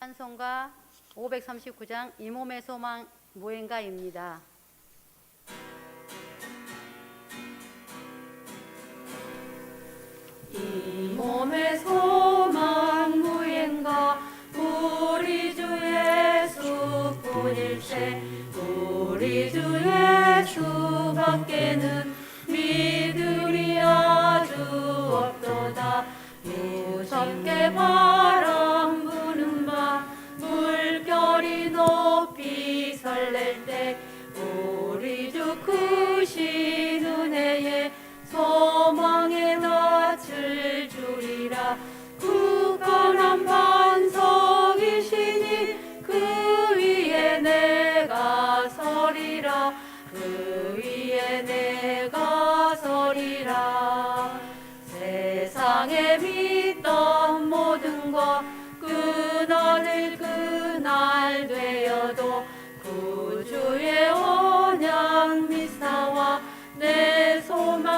찬송가 539장 이 몸의 소망 무행가입니다. 이 몸의 소망 무행가 우리 주 예수뿐일세 우리 주 예수밖에는 믿음이 아주 없도다. 무섭게 바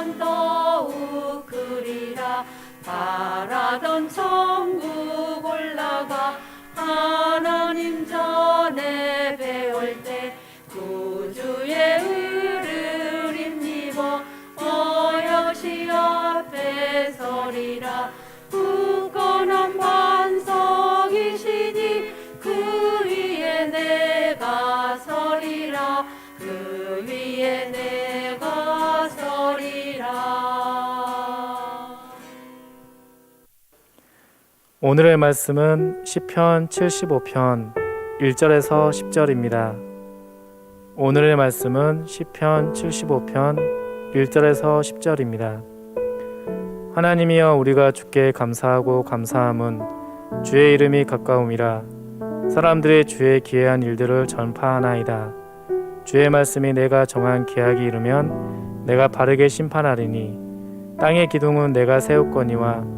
소망 더욱 그리라. 바라던 천국 오늘의 말씀은 시편 75편 1절에서 10절입니다. 오늘의 말씀은 시편 75편 1절에서 10절입니다. 하나님이여 우리가 주께 감사하고 감사함은 주의 이름이 가까움이라 사람들의 주의 기회한 일들을 전파하나이다. 주의 말씀이 내가 정한 계약이 이르면 내가 바르게 심판하리니 땅의 기둥은 내가 세웠거니와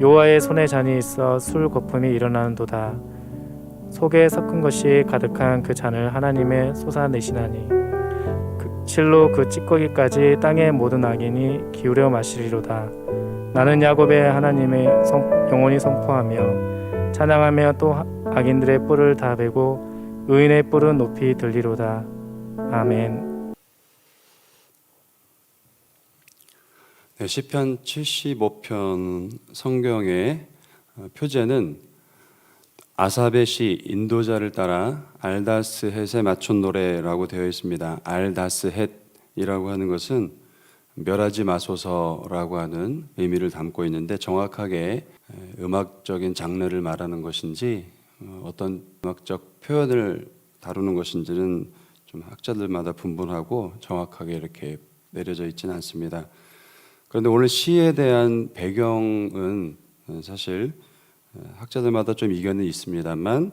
여호와의 손에 잔이 있어 술 거품이 일어나는도다. 속에 섞은 것이 가득한 그 잔을 하나님의 쏟아내시나니 그 실로 그 찌꺼기까지 땅의 모든 악인이 기울여 마시리로다. 나는 야곱의 하나님의 선- 영원히 선포하며 찬양하며 또 하- 악인들의 뿔을 다 베고 의인의 뿔은 높이 들리로다. 아멘. 네, 시편 75편 성경의 어, 표제는 아사베 시 인도자를 따라 알다스 헷에 맞춘 노래라고 되어 있습니다. 알다스 헷이라고 하는 것은 멸하지 마소서라고 하는 의미를 담고 있는데 정확하게 에, 음악적인 장르를 말하는 것인지 어, 어떤 음악적 표현을 다루는 것인지는 좀 학자들마다 분분하고 정확하게 이렇게 내려져 있지는 않습니다. 그런데 오늘 시에 대한 배경은 사실 학자들마다 좀 이견은 있습니다만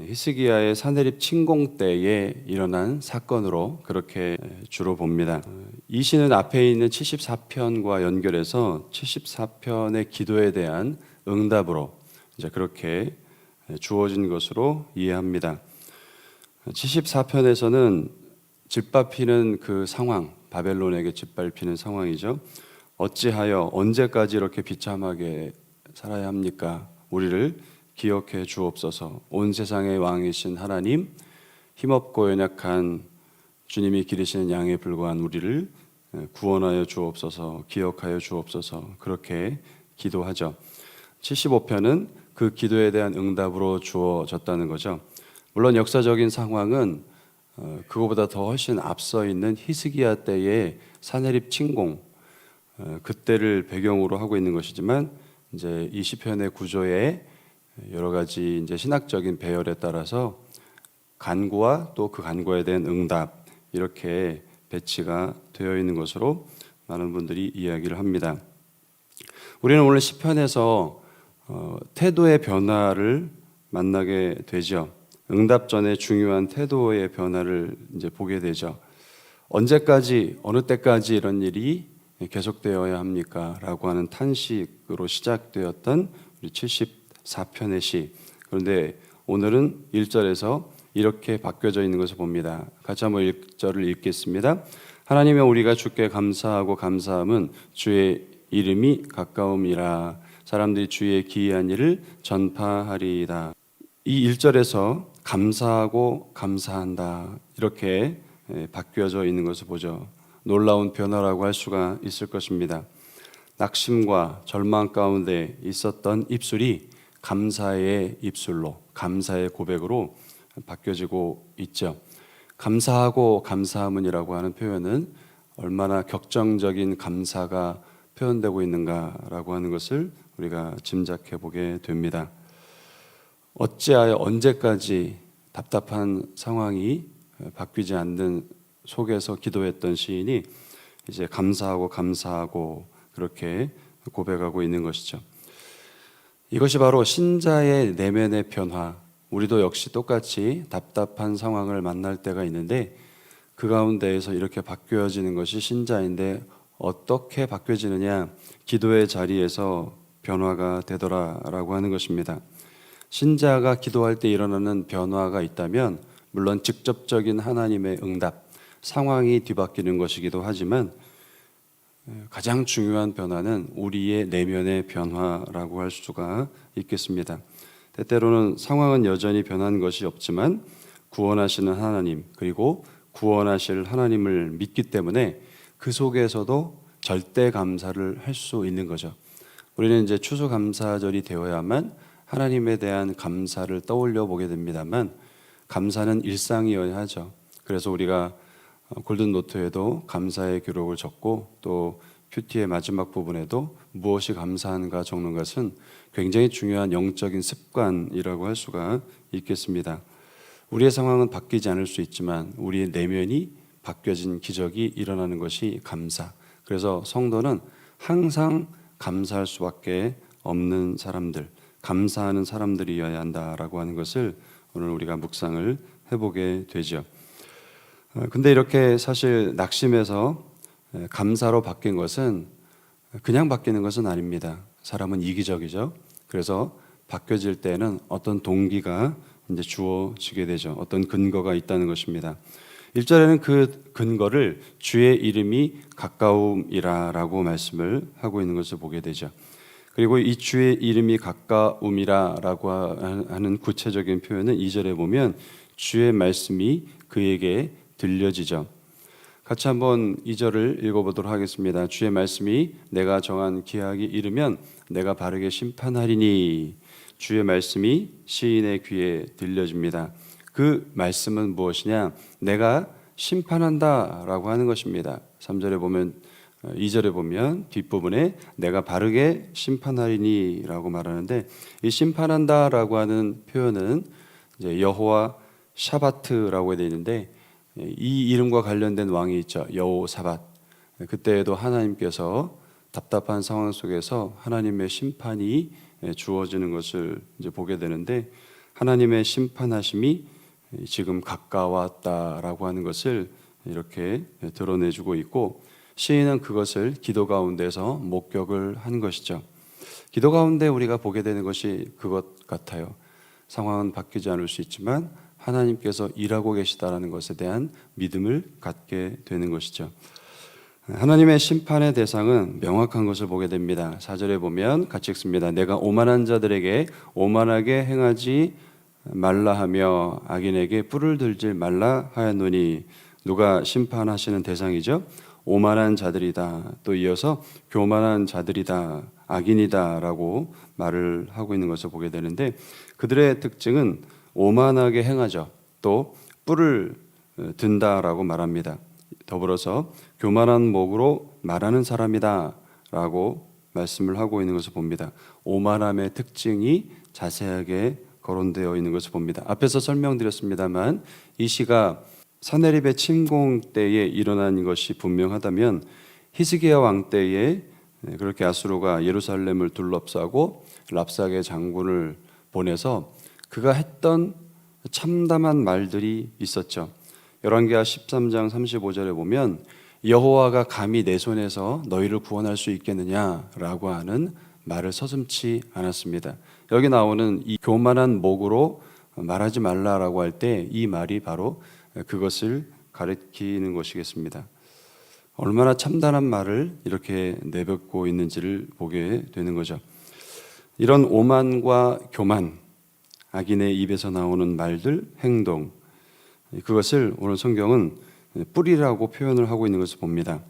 히스기야의 사내립 침공 때에 일어난 사건으로 그렇게 주로 봅니다. 이 시는 앞에 있는 74편과 연결해서 74편의 기도에 대한 응답으로 이제 그렇게 주어진 것으로 이해합니다. 74편에서는 짓밟히는 그 상황, 바벨론에게 짓밟히는 상황이죠. 어찌하여 언제까지 이렇게 비참하게 살아야 합니까? 우리를 기억해 주옵소서. 온 세상의 왕이신 하나님, 힘없고 연약한 주님이 기르시는 양에 불과한 우리를 구원하여 주옵소서, 기억하여 주옵소서. 그렇게 기도하죠. 75편은 그 기도에 대한 응답으로 주어졌다는 거죠. 물론 역사적인 상황은 어, 그거보다 더 훨씬 앞서 있는 히스기야 때의 사내립 침공 어, 그때를 배경으로 하고 있는 것이지만 이제 이 시편의 구조에 여러 가지 이제 신학적인 배열에 따라서 간구와 또 그 간구에 대한 응답 이렇게 배치가 되어 있는 것으로 많은 분들이 이야기를 합니다. 우리는 오늘 시편에서 어, 태도의 변화를 만나게 되죠. 응답 전에 중요한 태도의 변화를 이제 보게 되죠. 언제까지 어느 때까지 이런 일이 계속되어야 합니까? 라고 하는 탄식으로 시작되었던 우리 74편의 시. 그런데 오늘은 1절에서 이렇게 바뀌어져 있는 것을 봅니다. 같이 한번 1절을 읽겠습니다. 하나님의 우리가 주께 감사하고 감사함은 주의 이름이 가까움이라 사람들이 주의 기이한 일을 전파하리이다. 이 1절에서 감사하고 감사한다 이렇게 예, 바뀌어져 있는 것을 보죠. 놀라운 변화라고 할 수가 있을 것입니다. 낙심과 절망 가운데 있었던 입술이 감사의 입술로 감사의 고백으로 바뀌어지고 있죠. 감사하고 감사함은이라고 하는 표현은 얼마나 격정적인 감사가 표현되고 있는가라고 하는 것을 우리가 짐작해 보게 됩니다. 어찌하여 언제까지 답답한 상황이 바뀌지 않는 속에서 기도했던 시인이 이제 감사하고 감사하고 그렇게 고백하고 있는 것이죠. 이것이 바로 신자의 내면의 변화. 우리도 역시 똑같이 답답한 상황을 만날 때가 있는데 그 가운데에서 이렇게 바뀌어지는 것이 신자인데 어떻게 바뀌어지느냐? 기도의 자리에서 변화가 되더라라고 하는 것입니다. 신자가 기도할 때 일어나는 변화가 있다면 물론 직접적인 하나님의 응답, 상황이 뒤바뀌는 것이기도 하지만 가장 중요한 변화는 우리의 내면의 변화라고 할 수가 있겠습니다. 때때로는 상황은 여전히 변한 것이 없지만 구원하시는 하나님 그리고 구원하실 하나님을 믿기 때문에 그 속에서도 절대 감사를 할 수 있는 거죠. 우리는 이제 추수 감사절이 되어야만 하나님에 대한 감사를 떠올려 보게 됩니다만 감사는 일상이어야 하죠. 그래서 우리가 골든 노트에도 감사의 기록을 적고 또 큐티의 마지막 부분에도 무엇이 감사한가 적는 것은 굉장히 중요한 영적인 습관이라고 할 수가 있겠습니다. 우리의 상황은 바뀌지 않을 수 있지만 우리의 내면이 바뀌어진 기적이 일어나는 것이 감사. 그래서 성도는 항상 감사할 수밖에 없는 사람들, 감사하는 사람들이어야 한다라고 하는 것을 오늘 우리가 묵상을 해보게 되죠. 어, 근데 이렇게 사실 낙심에서 감사로 바뀐 것은 그냥 바뀌는 것은 아닙니다. 사람은 이기적이죠. 그래서 바뀌어질 때는 어떤 동기가 이제 주어지게 되죠. 어떤 근거가 있다는 것입니다. 1절에는 그 근거를 주의 이름이 가까움이라라고 말씀을 하고 있는 것을 보게 되죠. 그리고 이 주의 이름이 가까움이라라고 하는 구체적인 표현은 2절에 보면 주의 말씀이 그에게 들려지죠. 같이 한번 2절을 읽어보도록 하겠습니다. 주의 말씀이 내가 정한 기약이 이르면 내가 바르게 심판하리니 주의 말씀이 시인의 귀에 들려집니다. 그 말씀은 무엇이냐? 내가 심판한다라고 하는 것입니다. 3절에 보면 2절에 보면 뒷부분에 내가 바르게 심판하리니라고 말하는데 이 심판한다라고 하는 표현은 이제 여호와 샤바트라고 되어 있는데 이 이름과 관련된 왕이 있죠. 여호사밧. 그때에도 하나님께서 답답한 상황 속에서 하나님의 심판이 주어지는 것을 이제 보게 되는데 하나님의 심판하심이 지금 가까웠다라고 하는 것을 이렇게 드러내주고 있고 시인은 그것을 기도 가운데서 목격을 한 것이죠. 기도 가운데 우리가 보게 되는 것이 그것 같아요. 상황은 바뀌지 않을 수 있지만 하나님께서 일하고 계시다라는 것에 대한 믿음을 갖게 되는 것이죠. 하나님의 심판의 대상은 명확한 것을 보게 됩니다. 4절에 보면 같이 읽습니다. 내가 오만한 자들에게 오만하게 행하지 말라 하며 악인에게 뿔을 들지 말라 하였노니 누가 심판하시는 대상이죠? 오만한 자들이다. 또 이어서 교만한 자들이다. 악인이다라고 말을 하고 있는 것을 보게 되는데 그들의 특징은 오만하게 행하죠. 또 뿔을 든다라고 말합니다. 더불어서 교만한 목으로 말하는 사람이다라고 말씀을 하고 있는 것을 봅니다. 오만함의 특징이 자세하게 거론되어 있는 것을 봅니다. 앞에서 설명드렸습니다만 이 시가 사내립의 침공 때에 일어난 것이 분명하다면 히스기야 왕 때에 네, 그렇게 아수르가 예루살렘을 둘러싸고 랍삭의 장군을 보내서 그가 했던 참담한 말들이 있었죠. 열왕기하 13장 35절에 보면 여호와가 감히 내 손에서 너희를 구원할 수 있겠느냐라고 하는 말을 서슴치 않았습니다. 여기 나오는 이 교만한 목으로 말하지 말라라고 할 때 이 말이 바로 그것을 가리키는 것이겠습니다. 얼마나 참단한 말을 이렇게 내뱉고 있는지를 보게 되는 거죠. 이런 오만과 교만, 악인의 입에서 나오는 말들, 행동, 그것을 오늘 성경은 뿌리라고 표현을 하고 있는 것을 봅니다.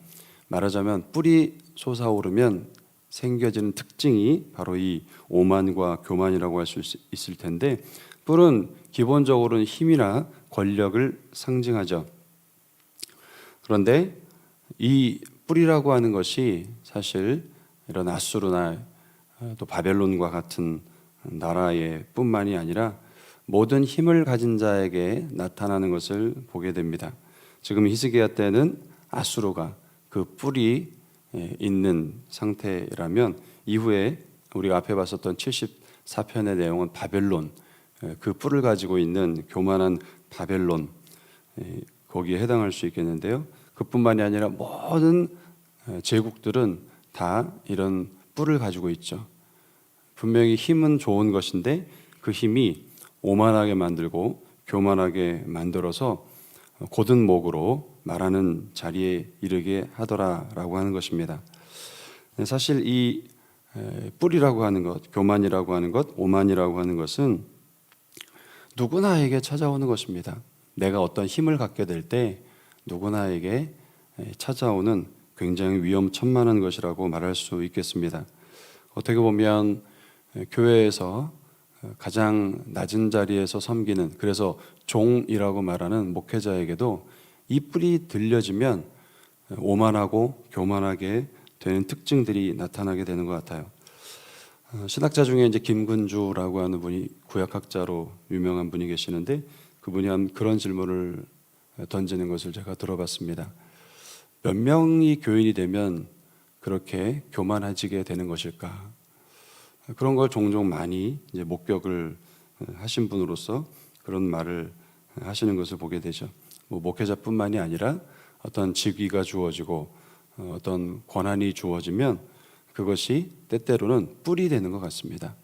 말하자면 뿌리 솟아오르면 생겨지는 특징이 바로 이 오만과 교만이라고 할 수 있을 텐데 뿔은 기본적으로는 힘이나 권력을 상징하죠. 그런데 이 뿌리라고 하는 것이 사실 이런 아수르나 또 바벨론과 같은 나라의 뿐만이 아니라 모든 힘을 가진 자에게 나타나는 것을 보게 됩니다. 지금 히스기야 때는 아수르가 그 뿔이 있는 상태라면 이후에 우리가 앞에 봤었던 74편의 내용은 바벨론 그 뿔을 가지고 있는 교만한 바벨론 거기에 해당할 수 있겠는데요. 그뿐만이 아니라 모든 제국들은 다 이런 뿔을 가지고 있죠. 분명히 힘은 좋은 것인데 그 힘이 오만하게 만들고 교만하게 만들어서 곧은 목으로 말하는 자리에 이르게 하더라라고 하는 것입니다. 사실 이 뿔이라고 하는 것, 교만이라고 하는 것, 오만이라고 하는 것은 누구나에게 찾아오는 것입니다. 내가 어떤 힘을 갖게 될 때 누구나에게 찾아오는 굉장히 위험천만한 것이라고 말할 수 있겠습니다. 어떻게 보면 교회에서 가장 낮은 자리에서 섬기는 그래서 종이라고 말하는 목회자에게도 이 뿔이 들려지면 오만하고 교만하게 되는 특징들이 나타나게 되는 것 같아요. 어, 신학자 중에 이제 김근주라고 하는 분이 구약학자로 유명한 분이 계시는데 그분이 한 그런 질문을 던지는 것을 제가 들어봤습니다. 몇 명이 교인이 되면 그렇게 교만해지게 되는 것일까? 그런 걸 종종 많이 이제 목격을 하신 분으로서 그런 말을 하시는 것을 보게 되죠. 뭐 목회자뿐만이 아니라 어떤 직위가 주어지고 어, 어떤 권한이 주어지면 그것이 때때로는 뿔이 되는 것 같습니다.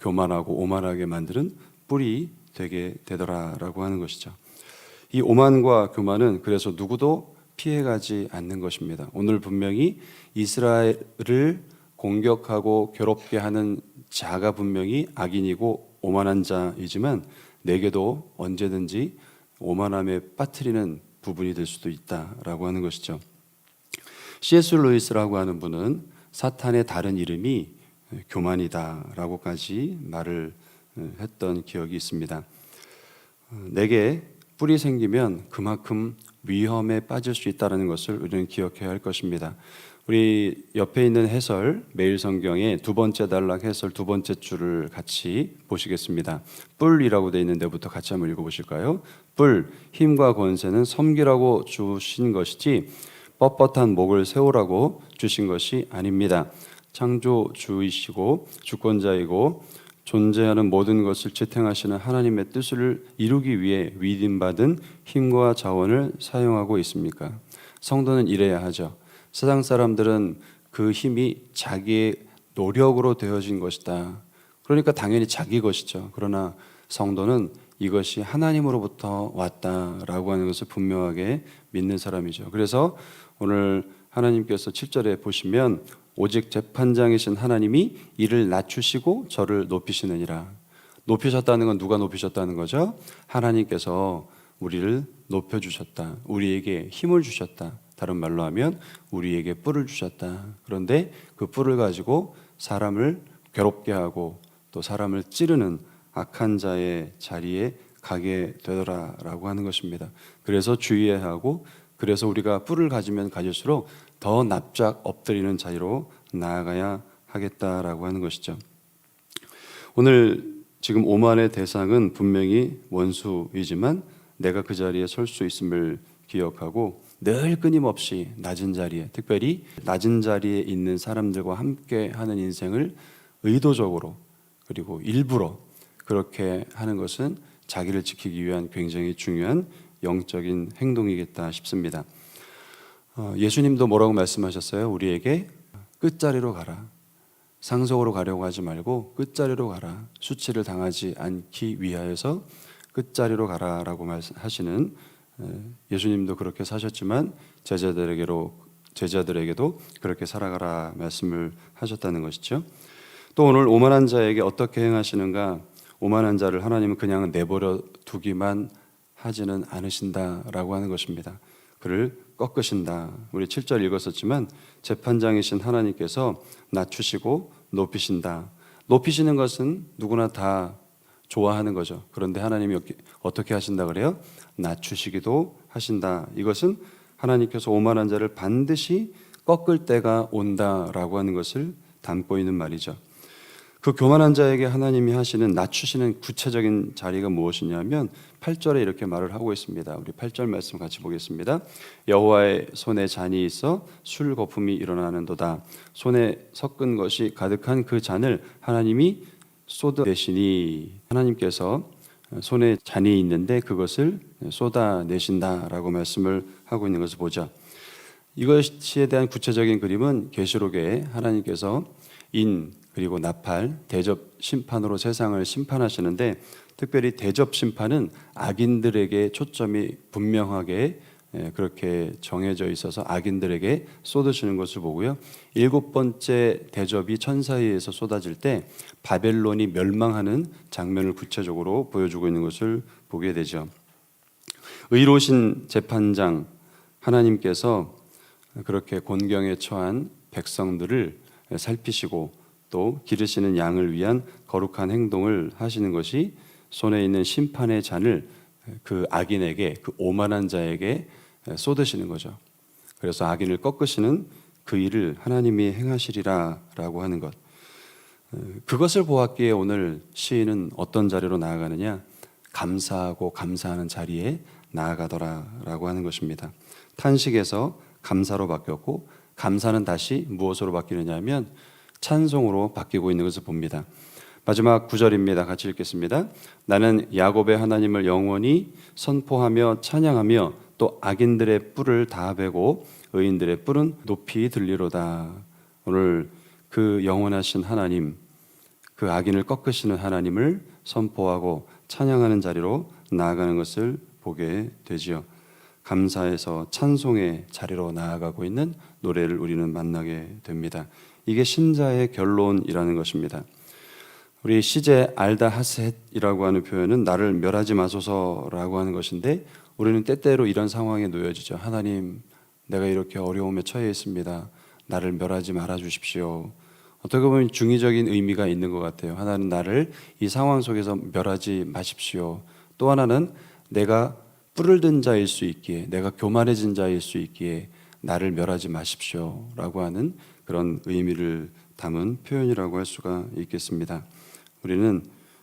교만하고 오만하게 만드는 뿔이 되게 되더라라고 하는 것이죠. 이 오만과 교만은 그래서 누구도 피해가지 않는 것입니다. 오늘 분명히 이스라엘을 공격하고 괴롭게 하는 자가 분명히 악인이고 오만한 자이지만 내게도 언제든지 오만함에 빠뜨리는 부분이 될 수도 있다라고 하는 것이죠. C.S. 루이스라고 하는 분은 사탄의 다른 이름이 교만이다라고까지 말을 했던 기억이 있습니다. 내게 뿔이 생기면 그만큼 위험에 빠질 수 있다는 것을 우리는 기억해야 할 것입니다. 우리 옆에 있는 해설 매일 성경의 두 번째 단락 해설 두 번째 줄을 같이 보시겠습니다. 뿔이라고 되어 있는 데부터 같이 한번 읽어 보실까요? 뿔 힘과 권세는 섬기라고 주신 것이지 뻣뻣한 목을 세우라고 주신 것이 아닙니다. 창조주이시고 주권자이고 존재하는 모든 것을 지탱하시는 하나님의 뜻을 이루기 위해 위임받은 힘과 자원을 사용하고 있습니까? 성도는 이래야 하죠. 세상 사람들은 그 힘이 자기의 노력으로 되어진 것이다. 그러니까 당연히 자기 것이죠. 그러나 성도는 이것이 하나님으로부터 왔다라고 하는 것을 분명하게 믿는 사람이죠. 그래서 오늘 하나님께서 7절에 보시면 오직 재판장이신 하나님이 이를 낮추시고 저를 높이시느니라. 높이셨다는 건 누가 높이셨다는 거죠? 하나님께서 우리를 높여 주셨다. 우리에게 힘을 주셨다. 다른 말로 하면 우리에게 뿔을 주셨다. 그런데 그 뿔을 가지고 사람을 괴롭게 하고 또 사람을 찌르는 악한 자의 자리에 가게 되더라라고 하는 것입니다. 그래서 주의해야 하고 그래서 우리가 뿔을 가지면 가질수록 더 납작 엎드리는 자리로 나아가야 하겠다라고 하는 것이죠. 오늘 지금 오만의 대상은 분명히 원수이지만 내가 그 자리에 설 수 있음을 기억하고 늘 끊임없이 낮은 자리에 특별히 낮은 자리에 있는 사람들과 함께 하는 인생을 의도적으로 그리고 일부러 그렇게 하는 것은 자기를 지키기 위한 굉장히 중요한 영적인 행동이겠다 싶습니다. 어, 예수님도 뭐라고 말씀하셨어요? 우리에게 끝자리로 가라. 상속으로 가려고 하지 말고 끝자리로 가라. 수치를 당하지 않기 위하여서 끝자리로 가라라고 말하시는 예수님도 그렇게 사셨지만 제자들에게로 제자들에게도 그렇게 살아가라 말씀을 하셨다는 것이죠. 또 오늘 오만한 자에게 어떻게 행하시는가? 오만한 자를 하나님은 그냥 내버려 두기만 하지는 않으신다라고 하는 것입니다. 그를 꺾으신다. 우리 7절 읽었었지만 재판장이신 하나님께서 낮추시고 높이신다. 높이시는 것은 누구나 다 좋아하는 거죠. 그런데 하나님이 어떻게 하신다 그래요? 낮추시기도 하신다. 이것은 하나님께서 오만한 자를 반드시 꺾을 때가 온다라고 하는 것을 담고 있는 말이죠. 그 교만한 자에게 하나님이 하시는 낮추시는 구체적인 자리가 무엇이냐면 8절에 이렇게 말을 하고 있습니다. 우리 8절 말씀 같이 보겠습니다. 여호와의 손에 잔이 있어 술 거품이 일어나는도다. 손에 섞은 것이 가득한 그 잔을 하나님이 쏟아내시니 하나님께서 손에 잔이 있는데 그것을 쏟아내신다라고 말씀을 하고 있는 것을 보죠. 이것에 대한 구체적인 그림은 계시록에 하나님께서 인 그리고 나팔 대접 심판으로 세상을 심판하시는데 특별히 대접 심판은 악인들에게 초점이 분명하게 예, 그렇게 정해져 있어서 악인들에게 쏟으시는 것을 보고요. 일곱 번째 대접이 천사에 의해서 쏟아질 때 바벨론이 멸망하는 장면을 구체적으로 보여주고 있는 것을 보게 되죠. 의로우신 재판장 하나님께서 그렇게 곤경에 처한 백성들을 살피시고 또 기르시는 양을 위한 거룩한 행동을 하시는 것이 손에 있는 심판의 잔을 그 악인에게 그 오만한 자에게 쏟으시는 거죠. 그래서 악인을 꺾으시는 그 일을 하나님이 행하시리라라고 하는 것. 그것을 보았기에 오늘 시인은 어떤 자리로 나아가느냐? 감사하고 감사하는 자리에 나아가더라라고 하는 것입니다. 탄식에서 감사로 바뀌었고 감사는 다시 무엇으로 바뀌느냐면 찬송으로 바뀌고 있는 것을 봅니다. 마지막 구절입니다. 같이 읽겠습니다. 나는 야곱의 하나님을 영원히 선포하며 찬양하며 또 악인들의 뿔을 다 베고 의인들의 뿔은 높이 들리로다. 오늘 그 영원하신 하나님, 그 악인을 꺾으시는 하나님을 선포하고 찬양하는 자리로 나아가는 것을 보게 되지요. 감사해서 찬송의 자리로 나아가고 있는 노래를 우리는 만나게 됩니다. 이게 신자의 결론이라는 것입니다. 우리 시제 알다 하셋이라고 하는 표현은 나를 멸하지 마소서라고 하는 것인데 우리는 때때로 이런 상황에 놓여지죠. 하나님, 내가 이렇게 어려움에 처해 있습니다. 나를 멸하지 말아 주십시오. 어떻게 보면 중의적인 의미가 있는 것 같아요. 하나는 나를 이 상황 속에서 멸하지 마십시오. 또 하나는 내가 뿔을 든 자일 수 있기에, 내가 교만해진 자일 수 있기에 나를 멸하지 마십시오라고 하는 그런 의미를 담은 표현이라고 할 수가 있겠습니다. 우리는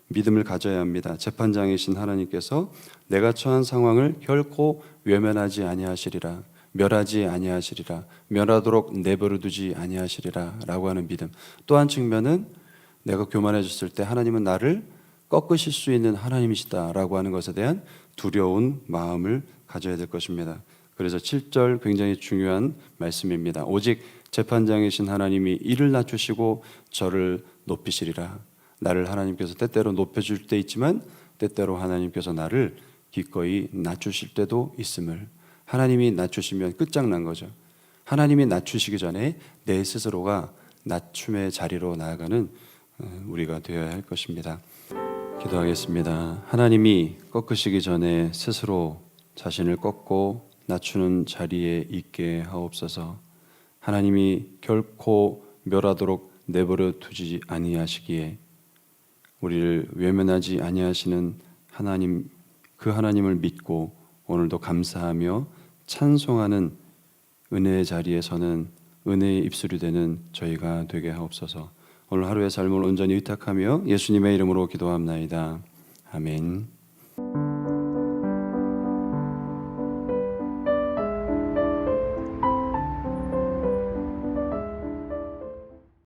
믿음을 가져야 합니다. 재판장이신 하나님께서 내가 처한 상황을 결코 외면하지 아니하시리라. 멸하지 아니하시리라. 멸하도록 내버려 두지 아니하시리라라고 하는 믿음. 또한 측면은 내가 교만해졌을 때 하나님은 나를 꺾으실 수 있는 하나님이시다라고 하는 것에 대한 두려운 마음을 가져야 될 것입니다. 그래서 7절 굉장히 중요한 말씀입니다. 오직 재판장이신 하나님이 이를 낮추시고 저를 높이시리라. 나를 하나님께서 때때로 높여줄 때 있지만 때때로 하나님께서 나를 기꺼이 낮추실 때도 있음을 하나님이 낮추시면 끝장난 거죠. 하나님이 낮추시기 전에 내 스스로가 낮춤의 자리로 나아가는 어, 우리가 되어야 할 것입니다. 기도하겠습니다. 하나님이 꺾으시기 전에 스스로 자신을 꺾고 낮추는 자리에 있게 하옵소서. 하나님이 결코 멸하도록 내버려 두지 아니하시기에 우리를 외면하지 아니하시는 하나님 그 하나님을 믿고 오늘도 감사하며 찬송하는 은혜의 자리에서는 은혜의 입술이 되는 저희가 되게 하옵소서. 오늘 하루의 삶을 온전히 의탁하며 예수님의 이름으로 기도합나이다. 아멘.